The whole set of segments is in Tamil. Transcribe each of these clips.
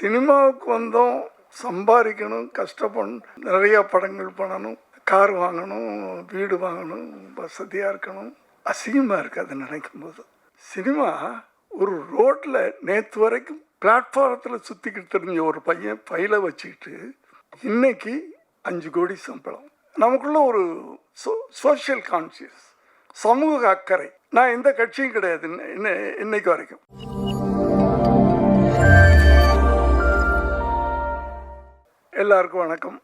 சினிமாவுக்கு வந்தோம் சம்பாதிக்கணும் கஷ்டப்படணும் நிறைய படங்கள் பண்ணணும் கார் வாங்கணும் வீடு வாங்கணும் வசதியாக இருக்கணும். அசிங்கமாக இருக்குது அதை நினைக்கும் போது சினிமா ஒரு ரோட்டில் நேற்று வரைக்கும் பிளாட்ஃபாரத்தில் சுற்றிக்கிட்டு தெரிஞ்ச ஒரு பையன் பையில வச்சுக்கிட்டு இன்னைக்கு அஞ்சு கோடி சம்பளம். நமக்குள்ள ஒரு சோ சோஷியல் கான்சியஸ் சமூக அக்கறை. நான் எந்த கட்சியும் கிடையாது இன்னைக்கு வரைக்கும். எல்லாருக்கும் வணக்கம்.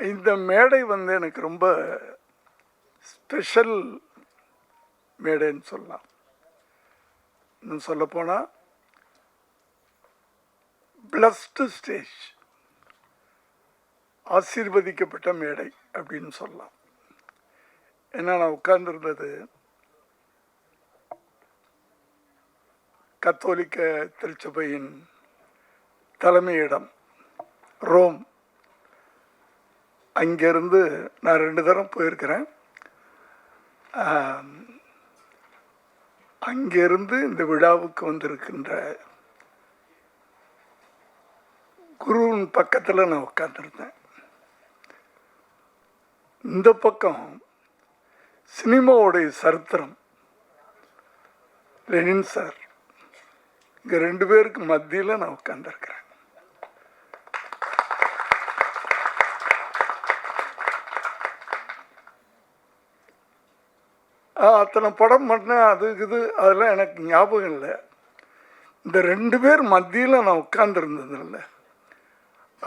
இந்த மேடை வந்து எனக்கு ரொம்ப ஸ்பெஷல் மேடைன்னு சொல்லலாம். இன்னும் சொல்லப்போனால் பிளஸ்டு ஸ்டேஜ் ஆசீர்வதிக்கப்பட்ட மேடை அப்படின்னு சொல்லலாம். ஏன்னா நான் உட்கார்ந்துருந்தது கத்தோலிக்க திருச்சபையின் தலைமையிடம் ரோம். அங்கேருந்து நான் ரெண்டு தரம் போயிருக்கிறேன். அங்கேருந்து இந்த விழாவுக்கு வந்திருக்கின்ற குருவின் பக்கத்தில் நான் உட்காந்துருந்தேன் இந்த பக்கம் சினிமாவுடைய சரித்திரம் லெனின் சார். இங்கே ரெண்டு பேருக்கு மத்தியில் நான் உட்காந்துருக்கிறேன் அத்தனை படம் பண்ணேன் அது இது அதெல்லாம் எனக்கு ஞாபகம் இல்லை. இந்த ரெண்டு பேர் மத்தியில் நான் உட்கார்ந்துருந்ததில்ல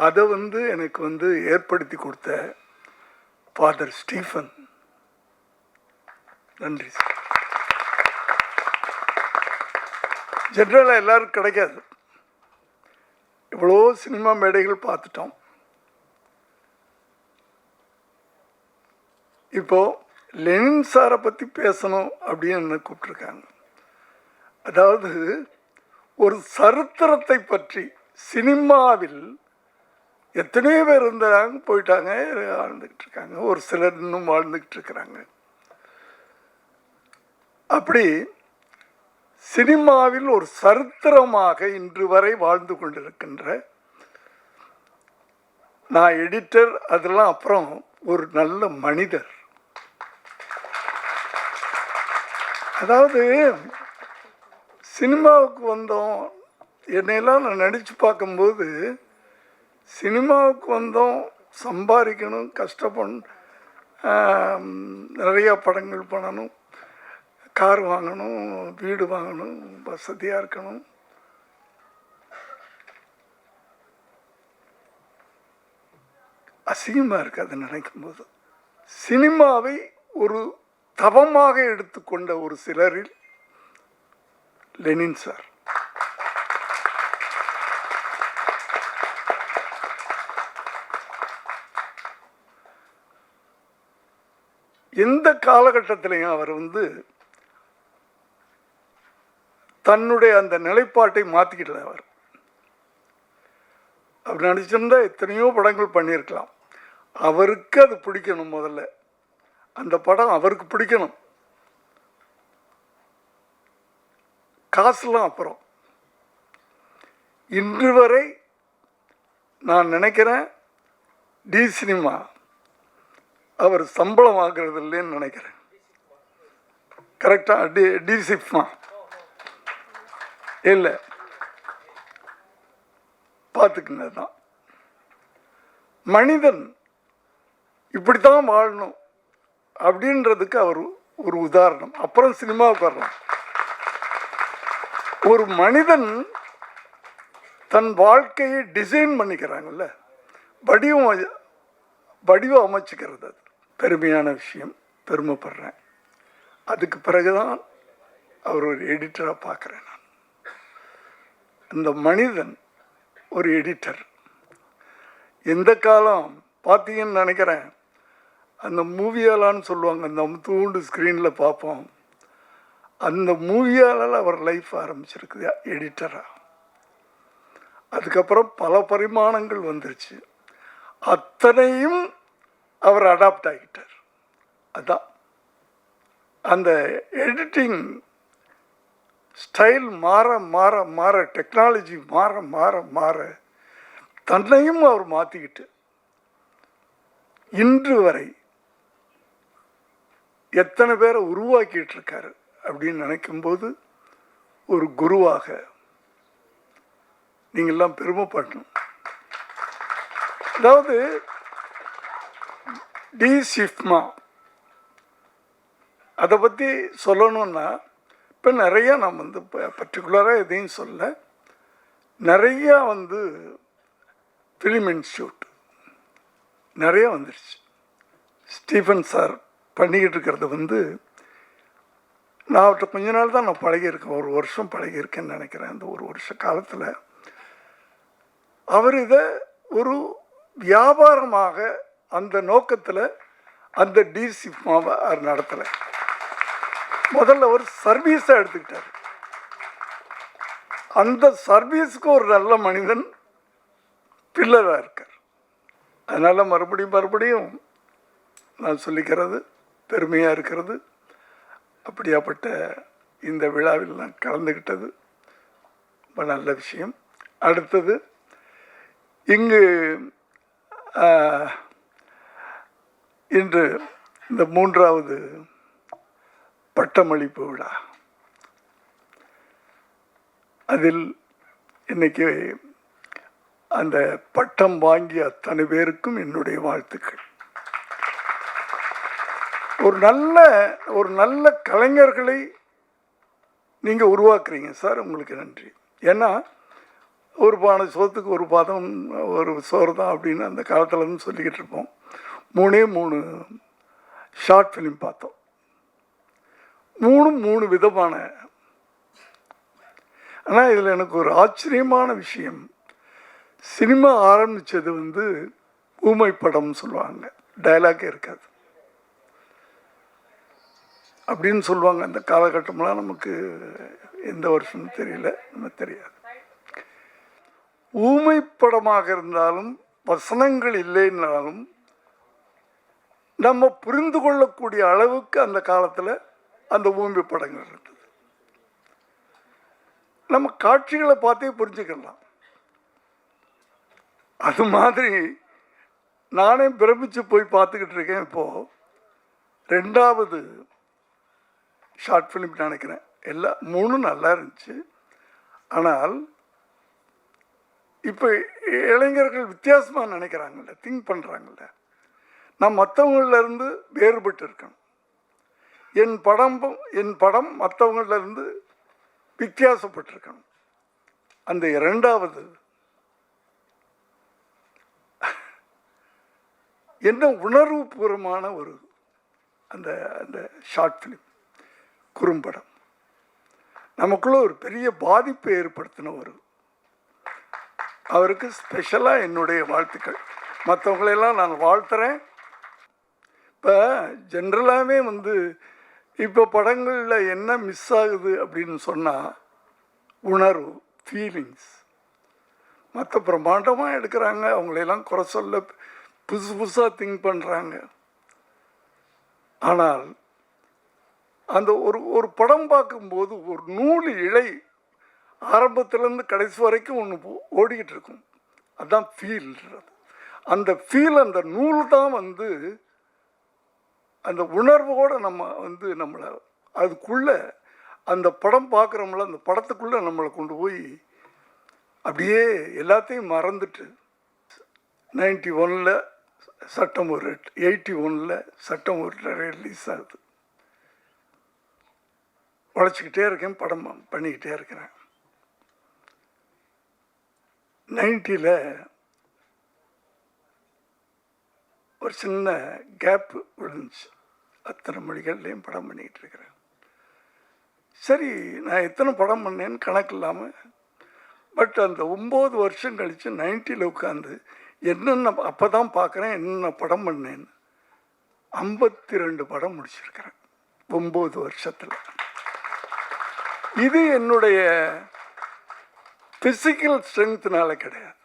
அதை வந்து எனக்கு வந்து ஏற்படுத்தி கொடுத்த ஃபாதர் ஸ்டீஃபன் நன்றி சார் ஜென்ரலாக எல்லோரும் கிடைக்காது. இவ்வளோ சினிமா மேடைகள் பார்த்துட்டோம். இப்போது லெனின் சாரை பற்றி பேசணும் அப்படின்னு என்ன கூப்பிட்ருக்காங்க அதாவது ஒரு சரித்திரத்தை பற்றி சினிமாவில் எத்தனையோ பேர் இருந்தாங்க போயிட்டாங்க வாழ்ந்துக்கிட்டு இருக்காங்க. ஒரு சிலர் இன்னும் வாழ்ந்துக்கிட்டு இருக்கிறாங்க. அப்படி சினிமாவில் ஒரு சரித்திரமாக இன்று வரை வாழ்ந்து கொண்டிருக்கின்ற நான் எடிட்டர் அதெல்லாம் அப்புறம் ஒரு நல்ல மனிதர். அதாவது சினிமாவுக்கு வந்தோம். என்னையெல்லாம் நான் நடித்து பார்க்கும்போது சினிமாவுக்கு வந்தோம் சம்பாதிக்கணும் கஷ்டப்படணும் நிறையா படங்கள் பண்ணணும் கார் வாங்கணும் வீடு வாங்கணும் வசதியாக இருக்கணும். அசிங்கமாக இருக்குது அதை நினைக்கும்போது. சினிமாவை ஒரு தவமாக எடுத்துக்கொண்ட ஒரு சிலரில் லெனின் சார். எந்த காலகட்டத்திலையும் அவர் வந்து தன்னுடைய அந்த நிலைப்பாட்டை மாற்றிக்கிட்டது அவர். அவர் நடிச்சிருந்தா எத்தனையோ படங்கள் பண்ணியிருக்கலாம். அவருக்கு அது பிடிக்கணும் முதல்ல. அந்த படம் அவருக்கு பிடிக்கணும். காசுலாம் அப்புறம். இன்று வரை நான் நினைக்கிறேன் டி சினிமா அவர் சம்பளம் ஆகிறது இல்லைன்னு நினைக்கிறேன். கரெக்டாக டி டி சிப்மா இல்லை. பார்த்துக்குங்க தான் மனிதன் இப்படித்தான் வாழணும். அப்படின்றதுக்கு அவர் ஒரு உதாரணம். அப்புறம் சினிமாவுக்கு வரலாம் ஒரு மனிதன் தன் வாழ்க்கையை டிசைன் பண்ணிக்கிறாங்கல்ல. வடிவம் வடிவம் அமைச்சுக்கிறது அது. பெருமையான விஷயம். பெருமைப்படுறேன். அதுக்கு பிறகுதான் அவர் ஒரு எடிட்டராக பார்க்குறேன் நான். அந்த மனிதன் ஒரு எடிட்டர் எந்த காலம்? பார்த்தீங்கன்னு நினைக்கிறேன். அந்த மூவியாலான்னு சொல்லுவாங்க அந்த அமுத்தூண்டு ஸ்க்ரீனில் பார்ப்போம் அந்த மூவியாலால் அவர் லைஃப் ஆரம்பிச்சிருக்குது எடிட்டராக அதுக்கப்புறம் பல பரிமாணங்கள் வந்துருச்சு. அத்தனையும் அவர் அடாப்ட் ஆகிட்டார். அதான். அந்த எடிட்டிங் ஸ்டைல் மாற மாற மாற டெக்னாலஜி மாற மாற மாற தன்னையும் அவர் மாற்றிக்கிட்டு இன்று வரை எத்தனை பேரை உருவாக்கிட்டு இருக்காரு அப்படின்னு நினைக்கும்போது ஒரு குருவாக நீங்கள்லாம் பெருமைப்படணும். அதாவது டி சிஃப்மா அதை பற்றி சொல்லணும்னா இப்போ நிறையா நான் வந்து இப்போ பர்டிகுலராக எதையும் சொல்ல நிறையா வந்து ஃபிலிம் இன்ஸ்டியூட் நிறையா வந்துடுச்சு ஸ்டீஃபன் சார் பண்ணிக்கிட்டு இருக்கிறது வந்து நான் அவர்கிட்ட கொஞ்ச நாள் தான் நான் பழகியிருக்கேன். ஒரு வருஷம் பழகியிருக்கேன்னு நினைக்கிறேன். அந்த ஒரு வருஷ காலத்தில் அவர் இதை ஒரு வியாபாரமாக அந்த நோக்கத்தில் அந்த டிசிமாவை அவர் நடத்தலை. முதல்ல ஒரு சர்வீஸாக எடுத்துக்கிட்டார். அந்த சர்வீஸுக்கு ஒரு நல்ல மனிதன் பில்லராக இருக்கார். அதனால் மறுபடியும் மறுபடியும் நான் சொல்லிக்கிறது பெருமையாக இருக்கிறது. அப்படியாப்பட்ட இந்த விழாவில் நான் கலந்துக்கிட்டது ரொம்ப நல்ல விஷயம். அடுத்தது இங்கு இன்று இந்த மூன்றாவது பட்டமளிப்பு விழா. அதில் இன்னைக்கு அந்த பட்டம் வாங்கிய அத்தனை பேருக்கும் என்னுடைய வாழ்த்துக்கள். ஒரு நல்ல ஒரு நல்ல கலைஞர்களை நீங்கள் உருவாக்குறீங்க. சார் உங்களுக்கு நன்றி. ஏன்னா ஒரு பானை சோத்துக்கு ஒரு பாதம் ஒரு சோறு தான் அப்படின்னு அந்த காலத்துலேருந்து சொல்லிக்கிட்டு இருப்போம். மூணே மூணு ஷார்ட் ஃபிலிம் பார்த்தோம். மூணும் மூணு விதமான. ஆனால் இதில் எனக்கு ஒரு ஆச்சரியமான விஷயம். சினிமா ஆரம்பித்தது வந்து ஊமை படம்னு சொல்லுவாங்க. டைலாக்கே இருக்காது. அப்படின்னு சொல்லுவாங்க. அந்த காலகட்டம்லாம் நமக்கு எந்த வருஷம்னு தெரியல. நமக்கு தெரியாது. ஊமை படமாக இருந்தாலும் வசனங்கள் இல்லைன்னாலும் நம்ம புரிந்து கொள்ளக்கூடிய அளவுக்கு அந்த காலத்தில் அந்த ஊமை படங்கள் இருந்தது. நம்ம காட்சிகளை பார்த்தே புரிஞ்சுக்கலாம். அது மாதிரி நானே பிரமிச்சு போய் பார்த்துக்கிட்டு இருக்கேன் இப்போது ரெண்டாவது ஷார்ட் ஃபிலிம் நினைக்கிறேன். எல்லா மூணும் நல்லா இருந்துச்சு. ஆனால் இப்போ இளைஞர்கள் வித்தியாசமாக நினைக்கிறாங்கல்ல திங்க் பண்ணுறாங்கல்ல நான் மற்றவங்களிலேருந்து வேறுபட்டு இருக்கணும். என் படம் என் படம் மற்றவங்களிலேருந்து வித்தியாசப்பட்டிருக்கணும். அந்த இரண்டாவது என்ன உணர்வுபூர்வமான ஒரு அந்த அந்த ஷார்ட் ஃபிலிம் குறும்படம். நமக்குள்ள ஒரு பெரிய பாதிப்பை ஏற்படுத்தின ஒரு அவருக்கு ஸ்பெஷலாக என்னுடைய வாழ்த்துக்கள். மற்றவங்களையெல்லாம் நான் வாழ்த்துறேன். இப்போ ஜென்ரலாகவே வந்து இப்போ படங்களில் என்ன மிஸ் ஆகுது அப்படின்னு சொன்னால் உணர்வு ஃபீலிங்ஸ் மற்ற பிரம்மாண்டமாக எடுக்கிறாங்க அவங்களையெல்லாம் குறை சொல்ல புதுசு புதுசாக திங்க் பண்ணுறாங்க ஆனால் அந்த ஒரு ஒரு படம் பார்க்கும்போது ஒரு நூல் இழை ஆரம்பத்துலேருந்து கடைசி வரைக்கும் ஒன்று ஓடிக்கிட்டு இருக்கும். அதுதான் ஃபீல்ன்றது அந்த ஃபீல் அந்த நூல் தான் வந்து அந்த உணர்வோடு நம்ம வந்து நம்மளை அதுக்குள்ளே அந்த படம் பார்க்குறோம்ல அந்த படத்துக்குள்ளே நம்மளை கொண்டு போய் அப்படியே எல்லாத்தையும் மறந்துட்டு நைன்டி ஒனில் சட்டம் ஒரு எயிட்டி ஒனில் சட்டம் ஒரு ரிலீஸ் ஆகுது. உழைச்சிக்கிட்டே இருக்கேன் படம் பண்ணிக்கிட்டே இருக்கிறேன். நைன்ட்டியில் ஒரு சின்ன கேப் விழுந்துச்சு. அத்தனை மொழிகள்லேயும் படம் பண்ணிக்கிட்டு இருக்கிறேன். சரி நான் எத்தனை படம் பண்ணேன்னு கணக்கு இல்லாமல் பட் அந்த ஒம்பது வருஷம் கழித்து நைன்ட்டியில் உட்காந்து என்னென்ன அப்போ தான் பார்க்குறேன் என்னென்ன படம் பண்ணேன்னு ஐம்பத்தி ரெண்டு படம் முடிச்சிருக்கிறேன் ஒம்பது வருஷத்தில். இது என்னுடைய ஃபிசிக்கல் ஸ்ட்ரென்த்னால கிடையாது.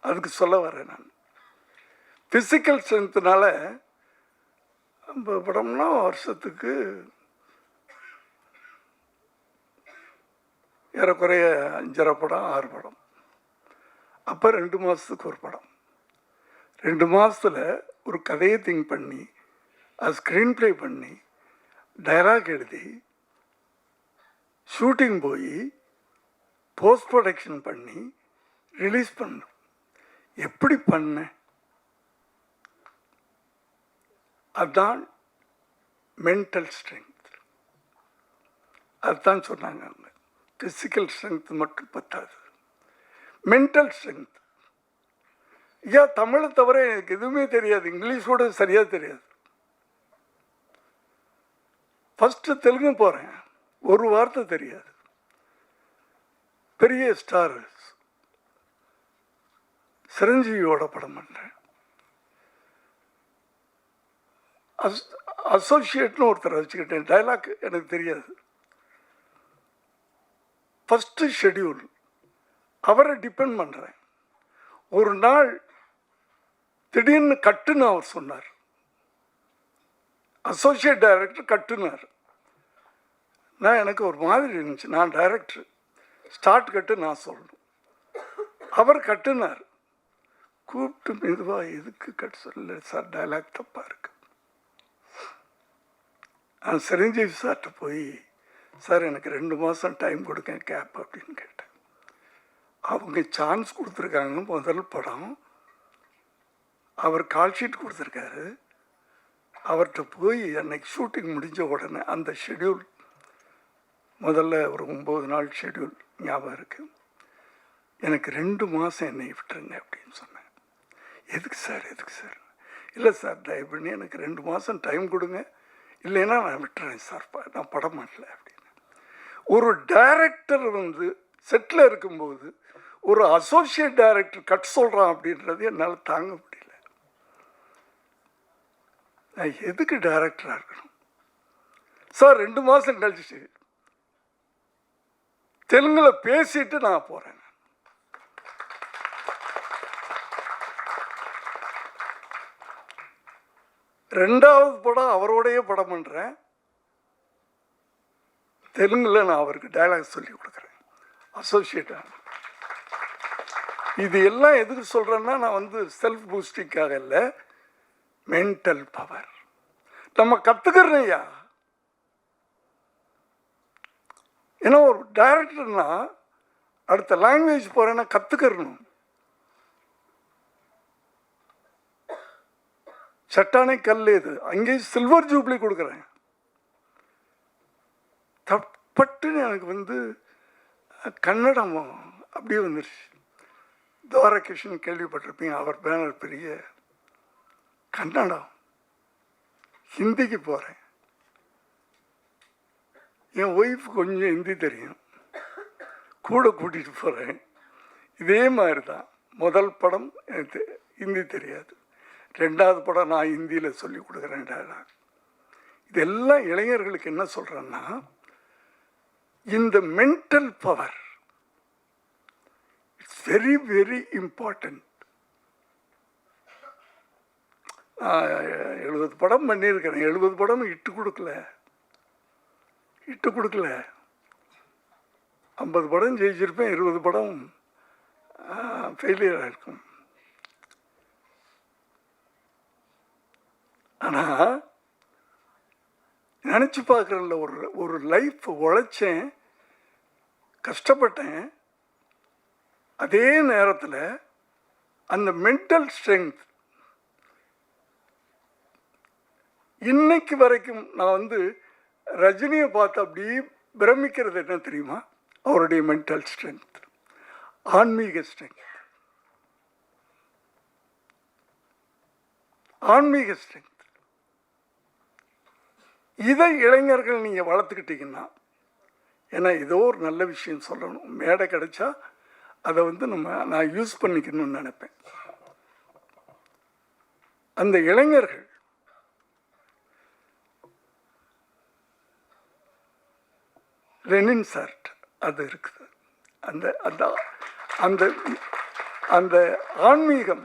அதுக்கு சொல்ல வரேன் நான். ஃபிசிக்கல் ஸ்ட்ரென்த்னால நம்ம படம்னா வருஷத்துக்கு ஏறக்குறைய அஞ்சரை படம் ஆறு படம். அப்போ ரெண்டு மாதத்துக்கு ஒரு படம். ரெண்டு மாதத்தில் ஒரு கதையை திங்க் பண்ணி அது ஸ்க்ரீன் ப்ளே பண்ணி டைலாக் எழுதி ஷூட்டிங் போய் போஸ்ட் ப்ரொடக்ஷன் பண்ணி ரிலீஸ் பண்ணோம். எப்படி பண்ணேன் அதுதான் மென்டல் ஸ்ட்ரென்த் அதுதான் சொன்னாங்க அவங்க. ஃபிசிக்கல் ஸ்ட்ரென்த் மட்டும் பத்தாது. மென்டல் ஸ்ட்ரென்த் ஐயா தமிழை தவிர எனக்கு எதுவுமே தெரியாது. இங்கிலீஷோட சரியாக தெரியாது. ஃபஸ்ட்டு தெலுங்கு போகிறேன் ஒரு வார்த்தை தெரியாது. பெரிய ஸ்டார் சிரஞ்சீவியோட படம் பண்ணுறேன் அஸ் அசோசியேட்னு ஒருத்தரை வச்சுக்கிட்டேன் டைலாக் எனக்கு தெரியாது. ஃபஸ்ட்டு ஷெட்யூல் அவரை டிபெண்ட் பண்ணுறேன் ஒரு நாள் திடீர்னு கட்டுன்னு அவர் சொன்னார். அசோசியேட் டைரக்டர் கட்டுனார். நான் எனக்கு ஒரு மாதிரி இருந்துச்சு. நான் டைரக்டர் ஸ்டார்ட் கட்டு நான் சொல்லணும். அவர் கட்டுனார். கூப்பிட்டு மெதுவாக எதுக்கு கட் சொல்ல சார் டைலாக் தப்பாக இருக்கு. நான் சிரஞ்சீவி சார்கிட்ட போய் சார் எனக்கு ரெண்டு மாதம் டைம் கொடுக்க கேப் அப்படின்னு கேட்டேன். அவங்க சான்ஸ் கொடுத்துருக்காங்க. முதல் படம். அவர் கால் ஷீட் கொடுத்துருக்காரு. அவர்கிட்ட போய் அன்னைக்கு ஷூட்டிங் முடிஞ்ச உடனே அந்த ஷெட்யூல் முதல்ல ஒரு ஒம்பது நாள் ஷெட்யூல் ஞாபகம் இருக்குது எனக்கு ரெண்டு மாதம் என்னை விட்டுருங்க அப்படின்னு சொன்னேன். எதுக்கு சார் எதுக்கு சார் இல்லை சார் தயவு பண்ணி எனக்கு ரெண்டு மாதம் டைம் கொடுங்க. இல்லைன்னா நான் விட்டுறேன் சார் நான் படம் பண்ணல அப்படின்னு. ஒரு டைரக்டர் வந்து செட்டில் இருக்கும்போது ஒரு அசோசியேட் டைரக்டர் கட் சொல்கிறான் அப்படின்றது என்னால் தாங்க முடியல. நான் எதுக்கு டைரக்டராக இருக்கணும்? சார் ரெண்டு மாதம் கழிச்சு. தெலுங்குல பேசிட்டு நான் போகிறேன் ரெண்டாவது படம் அவரோடையே படம் பண்ணுறேன் தெலுங்குல நான் அவருக்கு டைலாக் சொல்லி கொடுக்குறேன். அசோசியேட்டாக இது எல்லாம் எதுக்கு சொல்கிறேன்னா நான் வந்து செல்ஃப் பூஸ்டிக்காக இல்லை மென்டல் பவர் நம்ம கற்றுக்கிறோம் ஐயா. ஏன்னா ஒரு டைரக்டர்னா அடுத்த லாங்குவேஜ் போகிறேன்னா கற்றுக்கறணும் சட்டானை கல் இது. அங்கேயும் சில்வர் ஜூப்ளி கொடுக்குறேன். தப்பட்டுன்னு எனக்கு வந்து கன்னடம் அப்படியே வந்துருச்சு. துவாரகிருஷ்ணன் கேள்விப்பட்டிருப்பீங்க அவர் பேனர் பெரிய கன்னடம். ஹிந்திக்கு போகிறேன் என் ஒய்ஃப் கொஞ்சம் ஹிந்தி தெரியும். கூட கூட்டிகிட்டு போகிறேன் இதே மாதிரி தான் முதல் படம் எனக்கு ஹிந்தி தெரியாது. ரெண்டாவது படம் நான் ஹிந்தியில் சொல்லி கொடுக்குறேன் dialogue. இதெல்லாம் இளைஞர்களுக்கு என்ன சொல்கிறேன்னா இந்த mental power it's very very important எழுபது படம் பண்ணியிருக்கிறேன். எழுபது படம் இட்டு கொடுக்கல. இட்டு கொடுக்கல. ஐம்பது படம் ஜெயிச்சிருப்பேன் இருபது படம் ஃபெயிலியர் இருக்கும் ஆனால் நினச்சி பார்க்குறேன்ல ஒரு ஒரு லைஃப் உழைச்சேன் கஷ்டப்பட்டேன். அதே நேரத்தில் அந்த மென்டல் ஸ்ட்ரென்த் இன்னைக்கு வரைக்கும் நான் வந்து ரஜினியை பார்த்து அப்படியே பிரமிக்கிறது என்ன தெரியுமா? அவருடைய மென்டல் ஸ்ட்ரென்த் ஆன்மீக ஸ்ட்ரென்த் ஆன்மீக ஸ்ட்ரென்த் இதை இளைஞர்கள் நீங்கள் வளர்த்துக்கிட்டீங்கன்னா ஏன்னா ஏதோ ஒரு நல்ல விஷயம் சொல்லணும். மேடை கிடைச்சா அதை வந்து நம்ம நான் யூஸ் பண்ணிக்கணும்னு நினைப்பேன். அந்த இளைஞர்கள் ரெனின் சார்ட் அது இருக்குது. அந்த அந்த அந்த அந்த ஆன்மீகம்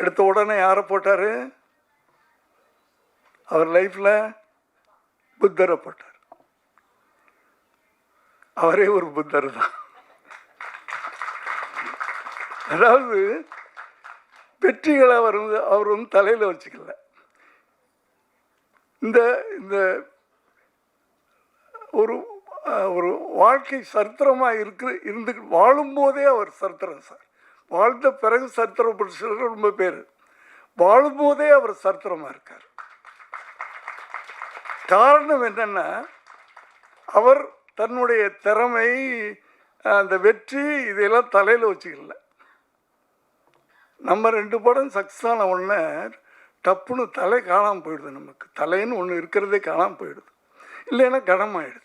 எடுத்த உடனே யாரை போட்டார்? அவர் லைஃப்பில் புத்தரை போட்டார். அவரே ஒரு புத்தர் தான். அதாவது வெற்றிகளை அவர் வந்து அவர் வந்து தலையில் வச்சுக்கல. இந்த இந்த ஒரு ஒரு வாழ்க்கை சரித்திரமாக இருக்கு இருந்து வாழும்போதே அவர் சரித்திரம் சார். வாழ்ந்த பிறகு சரித்திரம் படிச்சது ரொம்ப பேர். வாழும்போதே அவர் சரித்திரமாக இருக்கார். காரணம் என்னன்னா அவர் தன்னுடைய திறமை அந்த வெற்றி இதையெல்லாம் தலையில் வச்சுக்கல. நம்ம ரெண்டு படம் சக்ஸஸ் ஆன உடனே டப்புன்னு தலை காணாமல் போயிடுது நமக்கு. தலைன்னு ஒன்று இருக்கிறதே காணாமல் போயிடுது. இல்லைன்னா கனமாயிடுது.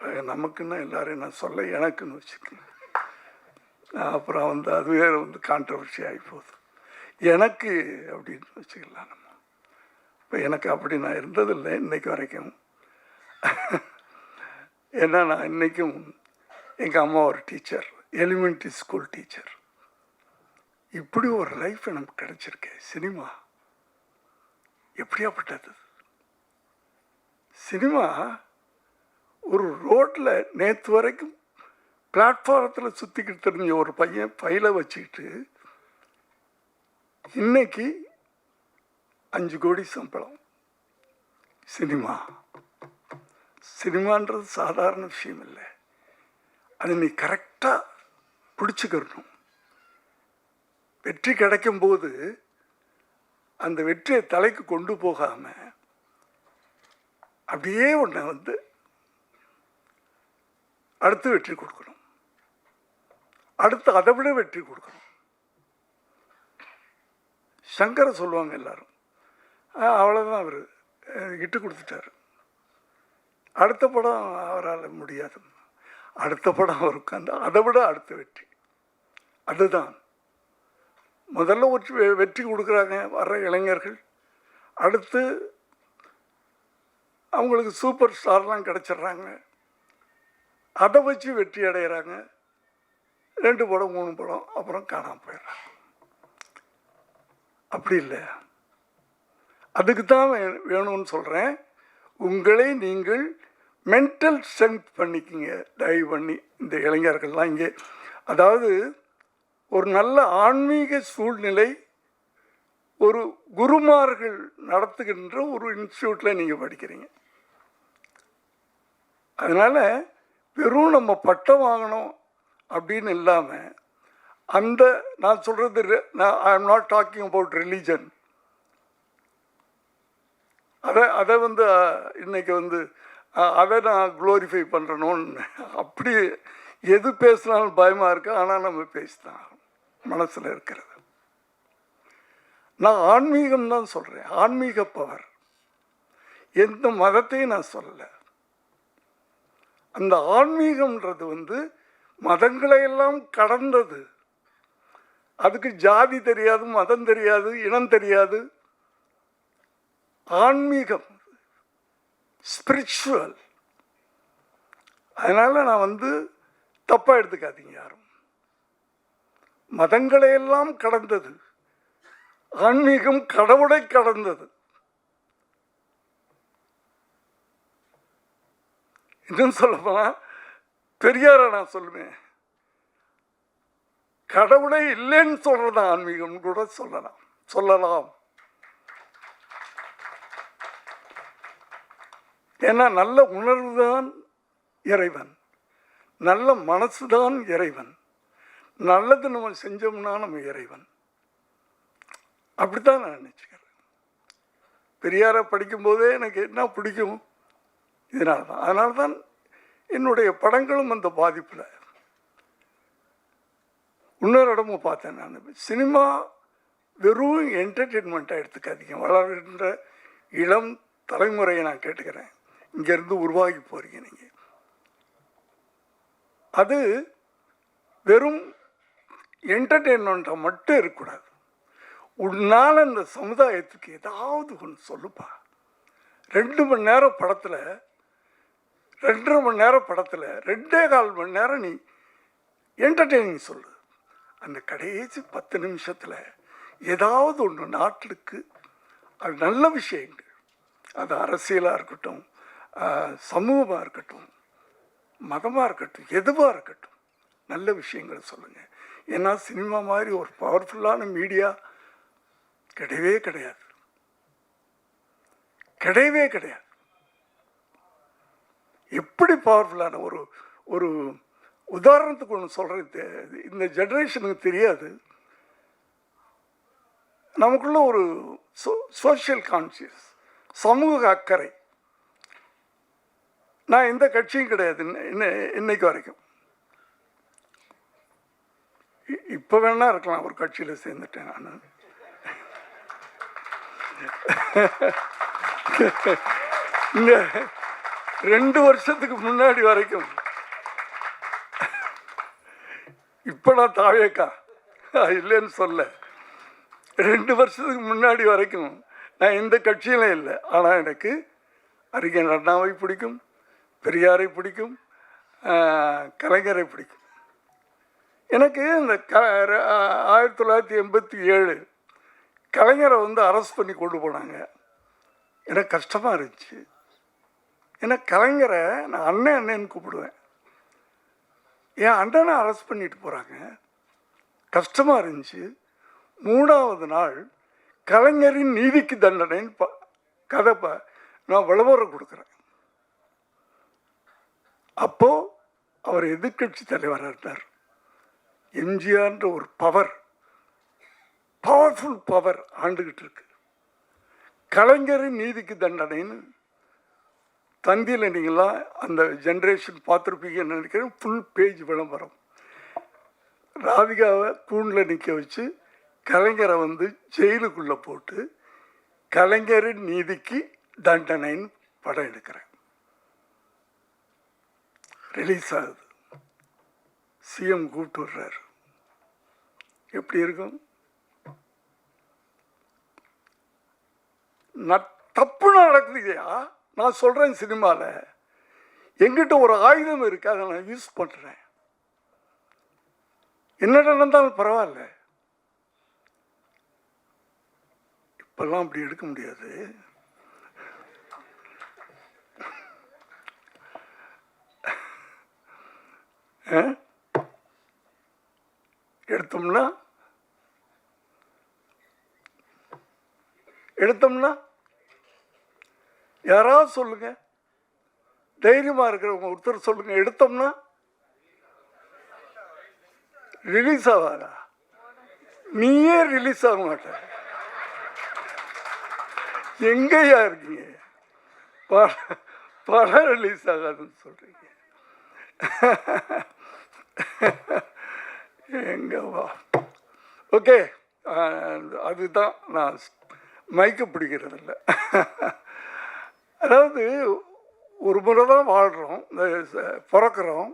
நமக்குன்னா எல்லாரையும் நான் சொல்ல எனக்குன்னு வச்சுக்கோங்க. அப்புறம் வந்து அதுவே வந்து கான்ட்ரவர்சி ஆகி போகுது. எனக்கு அப்படின்னு வச்சுக்கலாம் நம்ம. இப்போ எனக்கு அப்படி நான் இருந்ததில்லை இன்றைக்கு வரைக்கும். ஏன்னா நான் இன்றைக்கும் எங்கள் அம்மா ஒரு டீச்சர் எலிமெண்ட்ரி ஸ்கூல் டீச்சர் இப்படி ஒரு லைஃப் எனக்கு கிடச்சிருக்கு சினிமா எப்படியாப்பட்டது? சினிமா ஒரு ரோட்டில் நேற்று வரைக்கும் பிளாட்ஃபாரத்தில் சுற்றிக்கிட்டு தெரிஞ்ச ஒரு பையன் ஃபைலை வச்சுக்கிட்டு இன்னைக்கு அஞ்சு கோடி சம்பளம். சினிமா. சினிமான்றது சாதாரண விஷயம் இல்லை. அது நீ கரெக்டாக பிடிச்சிக்கிறணும் வெற்றி கிடைக்கும் போது அந்த வெற்றியை தலைக்கு கொண்டு போகாமல் அப்படியே உன்னை வந்து அடுத்து வெற்றி கொடுக்கணும். அடுத்து அதை விட வெற்றி கொடுக்கணும். சங்கரை சொல்லுவாங்க எல்லாரும். அவ்வளோதான் அவர். இட்டு கொடுத்துட்டாரு. அடுத்த படம் அவரால் முடியாது. அடுத்த படம் அவர் உட்காந்து அதை விட அடுத்த வெற்றி. அதுதான். முதல்ல ஒரு வெற்றி கொடுக்குறாங்க வர்ற இளைஞர்கள். அடுத்து அவங்களுக்கு சூப்பர் ஸ்டார்லாம் கிடச்சிட்றாங்க. அதை வச்சு வெற்றி அடைகிறாங்க ரெண்டு படம் மூணு படம் அப்புறம் காணாமல் போயிடுறாங்க. அப்படி இல்லை. அதுக்கு தான் வேணும்னு சொல்கிறேன் உங்களை நீங்கள் மென்டல் ஸ்ட்ரென்த் பண்ணிக்கிங்க. தயவு பண்ணி இந்த இளைஞர்கள்லாம் இங்கே. அதாவது ஒரு நல்ல ஆன்மீக சூழ்நிலை ஒரு குருமார்கள் நடத்துகின்ற ஒரு இன்ஸ்டியூட்டில் நீங்கள் படிக்கிறீங்க. அதனால் வெறும் நம்ம பட்டம் வாங்கணும் அப்படின்னு இல்லாமல் அந்த நான் சொல்கிறது நான் I am not talking about religion அதை அதை வந்து இன்றைக்கி வந்து அதை நான் க்ளோரிஃபை பண்ணுறணும்னு அப்படி எது பேசினாலும் பயமாக இருக்கு ஆனால் நம்ம பேசிதான் மனசில் இருக்கிறது. நான் ஆன்மீகம் தான் சொல்கிறேன் ஆன்மீக பவர் எந்த மதத்தையும் நான் சொல்லலை. அந்த ஆன்மீகம்ன்றது வந்து மதங்களை எல்லாம் கடந்தது. அதுக்கு ஜாதி தெரியாது மதம் தெரியாது இனம் தெரியாது. ஆன்மீகம் ஸ்பிரிச்சுவல் அதனால் நான் வந்து தப்பாக எடுத்துக்காதீங்க யாரும். மதங்களையெல்லாம் கடந்தது. ஆன்மீகம் கடவுளை கடந்தது. இன்னும் சொல்லப்போனால் பெரியாரை நான் சொல்லுவேன். கடவுளே இல்லைன்னு சொல்கிறதான் ஆன்மீகம் கூட சொல்லலாம். சொல்லலாம். ஏன்னா நல்ல உணர்வு தான் இறைவன். நல்ல மனசு தான் இறைவன். நல்லது நம்ம செஞ்சோம்னா நம்ம இறைவன். அப்படித்தான் நான் நினச்சிக்கிறேன். பெரியாரை படிக்கும்போதே எனக்கு என்ன பிடிக்கும்? இதனால தான் அதனால தான் என்னுடைய படங்களும் அந்த பாதிப்பில். இன்னொரு இடமும் பார்த்தேன் நான். சினிமா வெறும் என்டர்டெயின்மெண்ட்டாக எடுத்துக்காதீங்க. வளர்கின்ற இளம் தலைமுறையை நான் கேட்டுக்கிறேன். இங்கேருந்து உருவாகி போகிறீங்க நீங்கள் அது வெறும் என்டர்டெயின்மெண்ட்டாக மட்டும் இருக்கக்கூடாது. உன்னால் இந்த சமுதாயத்துக்கு ஏதாவது ஒன்று சொல்லுப்பா. ரெண்டு மணி நேரம் படத்தில் ரெண்டரை மணி நேரம் படத்தில் ரெண்டே கால் மணி நேரம் நீ என்டர்டெய்னிங் சொல்லு. அந்த கடைசி பத்து நிமிஷத்தில் ஏதாவது ஒன்று நாட்டுக்கு அது நல்ல விஷயங்கள். அது அரசியலாக இருக்கட்டும் சமூகமாக இருக்கட்டும் மதமாக இருக்கட்டும் எதுவாக இருக்கட்டும் நல்ல விஷயங்களை சொல்லுங்கள் ஏன்னா சினிமா மாதிரி ஒரு பவர்ஃபுல்லான மீடியா கிடையவே கிடையாது. கிடையவே கிடையாது. எப்படி பவர்ஃபுல்லான ஒரு ஒரு உதாரணத்துக்கு ஒன்று சொல்கிறேன் இந்த ஜென்ரேஷனுக்கு தெரியாது. நமக்குள்ள ஒரு சோ சோஷியல் கான்சியஸ் சமூக அக்கறை. நான் எந்த கட்சியும் கிடையாது இன்ன- இன்ன- இன்னைக்கு வரைக்கும். இ- இப்போ வேணா இருக்கலாம் ஒரு கட்சியில் சேர்ந்துட்டேன் நான். இந்த ரெண்டு வருஷத்துக்கு முன்னாடி வரைக்கும். இப்போ நான் தாவேக்கா இல்லைன்னு சொல்ல. ரெண்டு வருஷத்துக்கு முன்னாடி வரைக்கும் நான் எந்த கட்சியிலும் இல்லை. ஆனால் எனக்கு அறிஞர் அண்ணாவை பிடிக்கும் பெரியாரை பிடிக்கும் கலைஞரை பிடிக்கும். எனக்கு இந்த க ஆயிரத்தி தொள்ளாயிரத்தி எண்பத்தி ஏழு கலைஞரை வந்து அரெஸ்ட் பண்ணி கொண்டு போனாங்க. எனக்கு கஷ்டமாக இருந்துச்சு. ஏன்னா கலைஞரை நான் அண்ணன் அண்ணன்னு கூப்பிடுவேன். என் அண்ணனை அரெஸ்ட் பண்ணிட்டு போகிறாங்க கஷ்டமாக இருந்துச்சு. மூணாவது நாள் கலைஞரின் நீதிக்கு தண்டனைன்னு ப கதை ப நான் விளம்பரம் கொடுக்குறேன். அப்போது அவர் எதிர்க்கட்சி தலைவராக இருந்தார். எம்ஜிஆர்ன்ற ஒரு பவர் பவர்ஃபுல் பவர் ஆண்டுகிட்டு இருக்கு. கலைஞரின் நீதிக்கு தண்டனைன்னு தந்தியில் நீங்களாம் அந்த ஜென்ரேஷன் பார்த்துருப்பீங்கன்னு நினைக்கிறேன். ஃபுல் பேஜ் விளம்பரம். ராதிகாவை கூண்டில் நிற்க வச்சு கலைஞரை வந்து ஜெயிலுக்குள்ளே போட்டு கலைஞரின் நீதிக்கு தண்டனைன்னு படம் எடுக்கிறேன். ரிலீஸ் ஆகுது. சிஎம் கூப்பிட்டு வர்றாரு. எப்படி இருக்கும்? நான் தப்பு நடக்குதுயா நான் சொல்கிறேன் சினிமாவில் எங்கிட்ட ஒரு ஆயுதம் இருக்குது அதை நான் யூஸ் பண்ணுறேன் என்ன நடந்தாலும் பரவாயில்ல. இப்பெல்லாம் அப்படி எடுக்க முடியாது. ஆ? எடுத்தோம்னா? எடுத்தோம்னா? யாராவது சொல்லுங்க. தைரியமாக இருக்கிறவங்க ஒருத்தர் சொல்லுங்க. எடுத்தோம்னா ரிலீஸ் ஆகாதா நீயே ரிலீஸ் ஆக மாட்ட. எங்கேயா இருக்கீங்க? படம் படம் ரிலீஸ் ஆகாதுன்னு சொல்றீங்க. எங்கவா ஓகே அதுதான் நான் மைக்கு பிடிக்கிறதில்ல. அதாவது ஒரு முறை தான் வாழ்கிறோம் இந்த பிறக்கிறோம்.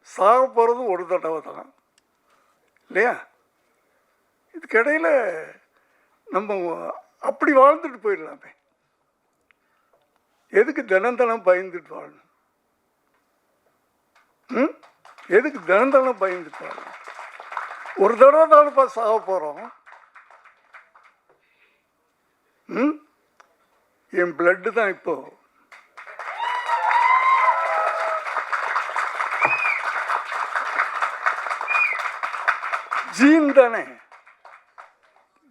சாக போகிறது ஒரு தடவை தான். இல்லையா? இதுக்கிடையில் நம்ம அப்படி வாழ்ந்துட்டு போயிடலாமே. எதுக்கு தினம் தினம் பயந்துட்டு வாழணும்? ம்? எதுக்கு தினம் தினம் பயந்துட்டு வாழணும்? ஒரு தடவை தானப்பா சாக போகிறோம் ம்? என் பிளட்டு தான் இப்போ. ஜீன் தானே.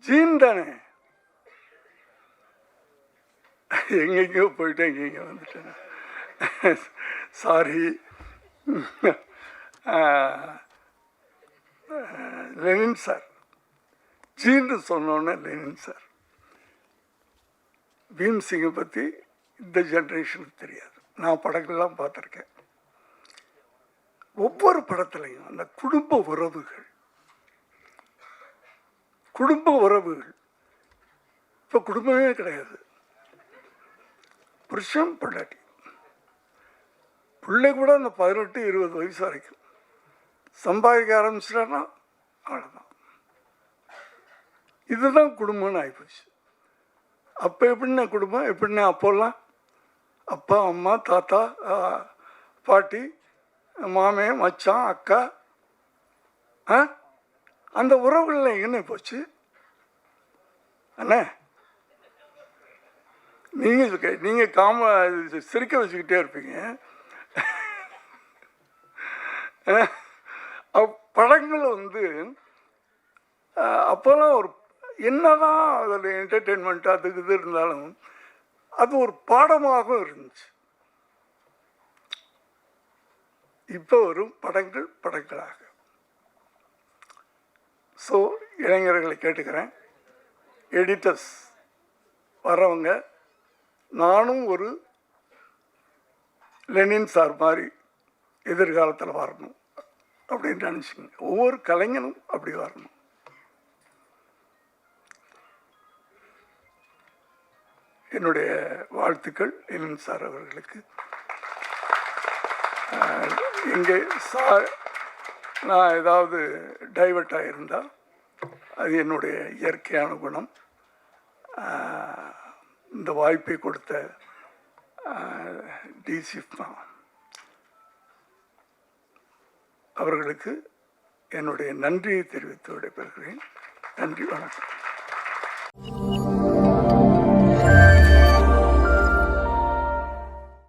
ஜீன் தானே. எங்கெங்கேயோ போயிட்டேன் எங்கெங்க வந்துட்டேன். Sorry Lenin sir. ஜீன்னு சொன்னோன்னே லெனின் சார். பீம் சிங்கை பற்றி இந்த ஜென்ரேஷனுக்கு தெரியாது. நான் படங்கள்லாம் பார்த்துருக்கேன். ஒவ்வொரு படத்துலையும் அந்த குடும்ப உறவுகள் குடும்ப உறவுகள் இப்போ குடும்பமே கிடையாது. புருஷன் பொண்டாட்டி. பிள்ளை கூட அந்த பதினெட்டு இருபது வயசு வரைக்கும். சம்பாதிக்க ஆரம்பிச்சிட்டான்னா அவ்வளோதான் இதுதான் குடும்பம்னு ஆகிப்போச்சு அப்போ எப்படின்னா குடும்பம்? எப்படின்னா அப்போல்லாம்? அப்பா அம்மா தாத்தா பாட்டி மாமே மச்சான் அக்கா ஆ? அந்த உறவுகளில் என்ன போச்சு? அண்ணே நீங்கள் நீங்கள் காம சிரிக்க வச்சுக்கிட்டே இருப்பீங்க. படங்கள் வந்து அப்போல்லாம் ஒரு என்னதான் அதில் என்டர்டெயின்மெண்ட் அதுக்கு இது இருந்தாலும் அது ஒரு பாடமாகவும் இருந்துச்சு. இப்போ வரும் படங்கள் படங்களாக. ஸோ இளைஞர்களை கேட்டுக்கிறேன். எடிட்டர்ஸ் வரவங்க நானும் ஒரு லெனின் சார் மாதிரி எதிர்காலத்தில் வரணும் அப்படின்னு நினச்சிங்க ஒவ்வொரு கலைஞனும் அப்படி வரணும். என்னுடைய வாழ்த்துக்கள் லெனின் சார் அவர்களுக்கு. இங்கே சார் நான் ஏதாவது டைவர்ட் ஆகியிருந்தால் அது என்னுடைய இயற்கையான குணம். இந்த வாய்ப்பை கொடுத்த டிசிஃப்மா அவர்களுக்கு என்னுடைய நன்றியை தெரிவித்து விடைபெறுகிறேன். நன்றி வணக்கம்.